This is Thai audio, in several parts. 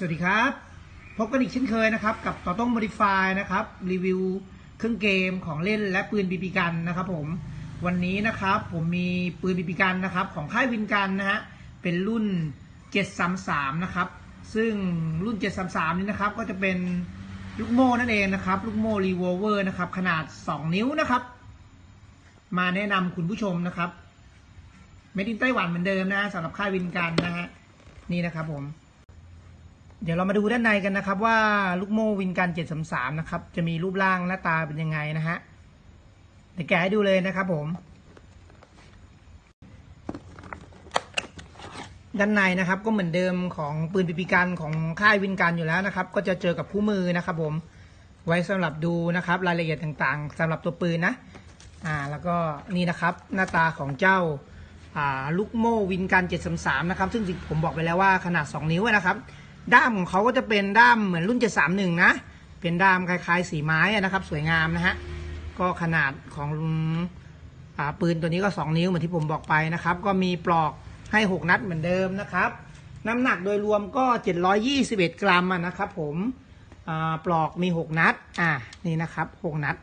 สวัสดีครับ พบกันอีกเช่นเคยนะครับ กับต่อต้อง modify นะครับ รีวิวเครื่องเกมของเล่นและปืนบีบีกันนะครับผมวันนี้นะครับผมมีปืนบีบีกันนะครับ ของค่ายวินกันนะฮะเป็นรุ่น 733 นะครับ ซึ่งรุ่น 733 นี้นะครับ ก็จะเป็นลูกโม่นั่นเองนะครับ ลูกโม่รีโวเวอร์นะครับ ขนาด 2 นิ้วนะครับ มาแนะนำคุณผู้ชมนะครับเมดินไต้หวันเหมือนเดิมนะสำหรับค่ายวินกันนะฮะนี่นะครับผม เดี๋ยวเรามาดูด้านในกันนะครับ ว่าลูกโม่วินกัน733นะครับ จะมีรูปร่างหน้าตาเป็นยังไงนะฮะเดี๋ยวแกะให้ดูเลยนะครับ ผม ด้านในนะครับ ก็เหมือนเดิมของปืนปีปีกันของค่ายวินกันอยู่แล้วนะครับ ก็จะเจอกับคู่มือนะครับ ผมไว้สำหรับดูนะครับ รายละเอียดต่างๆสำหรับตัวปืนนะอ่าแล้วก็นี่นะครับหน้าตาของเจ้าอ่าลูกโม่วินกัน733นะครับ ซึ่งผมบอกไปแล้วว่าขนาด 2 นิ้วนะครับ ด้ามของเขาก็จะเป็นด้ามเหมือนรุ่น 731 นะ เป็นด้ามคล้ายๆ สีไม้อะนะครับ สวยงามนะฮะ ก็ขนาดของอปืนตัวนี้ก็ 2 นิ้วเหมือนที่ผมบอกไปนะครับ ก็มีปลอกให้ 6 นัดเหมือนเดิมนะครับ น้ำหนักโดยรวมก็ 721 กรัมนะครับผมปลอกมี 6 นัด อ่า นี่นะครับ 6 นัด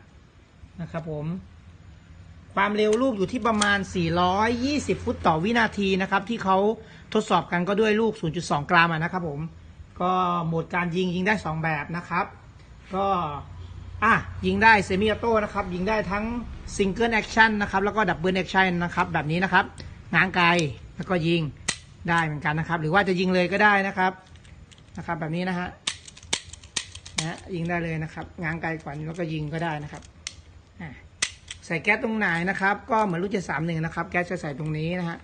นะครับผมความเร็วลูกอยู่ที่ประมาณ 420 ฟุตต่อวินาทีนะครับ ที่เขาทดสอบกันก็ด้วยลูก 0.2 กรัมนะครับผม ก็โหมดการยิงยิงได้ 2 แบบนะครับ ก็อะยิงได้เซมิออโต้นะครับ ยิงได้ทั้งซิงเกิลแอคชั่นนะครับ แล้วก็ดับเบิลแอคชั่นนะครับ แบบนี้นะครับง้างไกลแล้วก็ยิงได้เหมือนกันนะครับ หรือว่าจะยิงเลยก็ได้นะครับนะครับ แบบนี้นะฮะนะยิงได้เลยนะครับง้างไกลกว่านี้แล้วก็ยิงก็ได้นะครับใส่แก๊สตรงไหนนะครับ ก็เหมือนรุ่นเจ็ดสามหนึ่งนะครับ แก๊สจะใส่ตรงนี้นะฮะ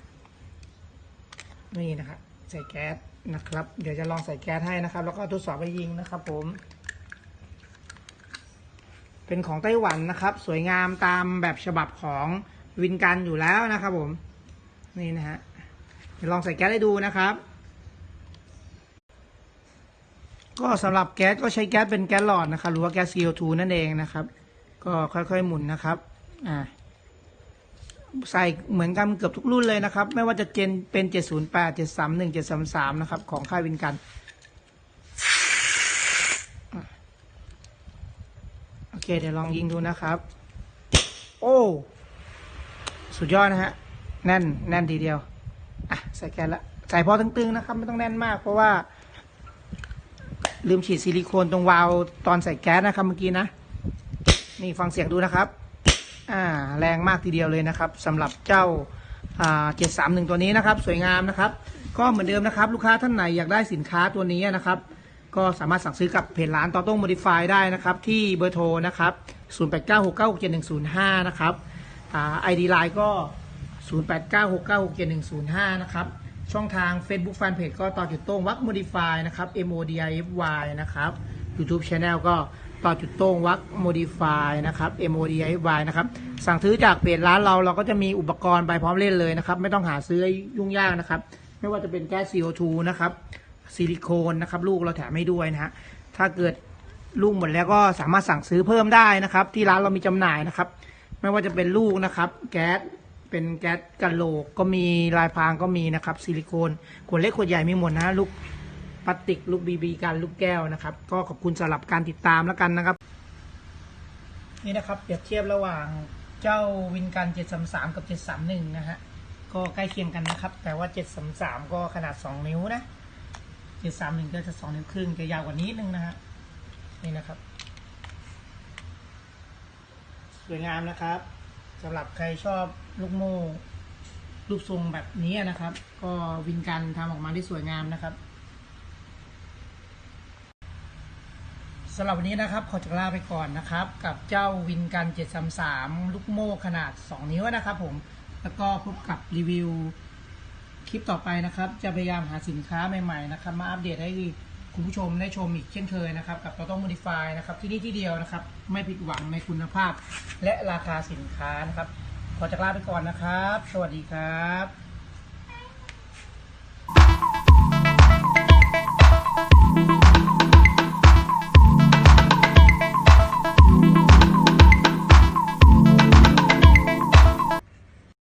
นี่นะครับใส่แก๊ส นะครับ เดี๋ยวจะลองใส่แก๊สให้นะครับ แล้วก็ทดสอบไปยิงนะครับ ผม เป็นของไต้หวันนะครับ สวยงามตามแบบฉบับของวินกันอยู่แล้วนะครับ ผม นี่นะฮะเดี๋ยวลองใส่แก๊สให้ดูนะครับ ก็สำหรับแก๊สก็ใช้แก๊สเป็นแก๊สหลอดนะครับ หรือว่าแก๊ส CO2 นั่นเองนะครับ ก็ค่อยๆหมุนนะครับ อ่า ใส่เหมือนกันเกือบทุกรุ่นเลยนะครับ ไม่ว่าจะเจนเป็น 708 731 733 นะครับ ของค่ายวินกันโอเค เดี๋ยวลองยิงดูนะครับ โอ้ สุดยอดนะฮะ แน่น แน่นทีเดียว อะ ใส่แกนละ ใส่พอตึงๆนะครับ ไม่ต้องแน่นมาก เพราะว่า ลืมฉีดซิลิโคนตรงวาล์วตอนใส่แก๊สนะครับเมื่อกี้นะ นี่ฟังเสียงดูนะครับ อ่าแรงมากทีเดียวเลยนะครับสำหรับเจ้าอ่าเจ็ดสามหนึ่งตัวนี้นะครับ สวยงามนะครับ ก็เหมือนเดิมนะครับ ลูกค้าท่านไหนอยากได้สินค้าตัวนี้นะครับ ก็สามารถสั่งซื้อกับเพจร้านต่อต้งโมดิฟายได้นะครับ ที่เบอร์โทรนะครับ0 8 9 6 9 6 7 1 0 5 นะครับไอดีไลน์ก็ 0 8 9 6 9 6 7 1 0 5 นะครับ ช่องทาง Facebook Fanpage ก็ต่อจุดโต้งวัก Modify นะครับ M O D I F Y นะครับ YouTube Channel ก็ ต่อจุดโต้งวัก Modify นะครับ modiy นะครับ สั่งซื้อจากเพจร้านเราเราก็จะมีอุปกรณ์ไปพร้อมเล่นเลยนะครับ ไม่ต้องหาซื้อยุ่งยากนะครับ ไม่ว่าจะเป็นแก๊ส CO2 นะครับ ซิลิโคนนะครับ ลูกเราแถมให้ด้วยนะฮะ ถ้าเกิดลูกหมดแล้วก็สามารถสั่งซื้อเพิ่มได้นะครับ ที่ร้านเรามีจำหน่ายนะครับ ไม่ว่าจะเป็นลูกนะครับ แก๊สเป็นแก๊สกันโหลกก็มีลายพรางก็มีนะครับ ซิลิโคนขวดเล็กขวดใหญ่มีหมดนะลูก พลาสติกลูกบีบีกันลูกแก้วนะครับ ก็ขอบคุณสำหรับการติดตามแล้วกันนะครับ นี่นะครับเปรียบเทียบระหว่างเจ้าวินกัน733 กับ 731 นะฮะก็ใกล้เคียงกันนะครับ แต่ว่า 733 ก็ขนาด 2 นิ้วนะ 731 ก็จะ 2 นิ้วครึ่งจะยาวกว่านี้นึงนะฮะนี่นะครับ สวยงามนะครับสำหรับใครชอบลูกโม่รูปทรงแบบนี้นะครับ ก็วินกันทำออกมาได้สวยงามนะครับ สำหรับวันนี้นะครับขอจะลาไปก่อนนะครับ กับเจ้าวินกัน 733 ลูกโม่ขนาด 2 นิ้วนะครับผม แล้วก็พบกับรีวิวคลิปต่อไปนะครับ จะพยายามหาสินค้าใหม่ๆนะครับ มาอัปเดตให้คุณผู้ชมได้ชมอีกเช่นเคยนะครับ กับเราต้อง modify นะครับ ที่นี่ที่เดียวนะครับ ไม่ผิดหวังในคุณภาพ และราคาสินค้านะครับ ขอจากลาไปก่อนนะครับ สวัสดีครับ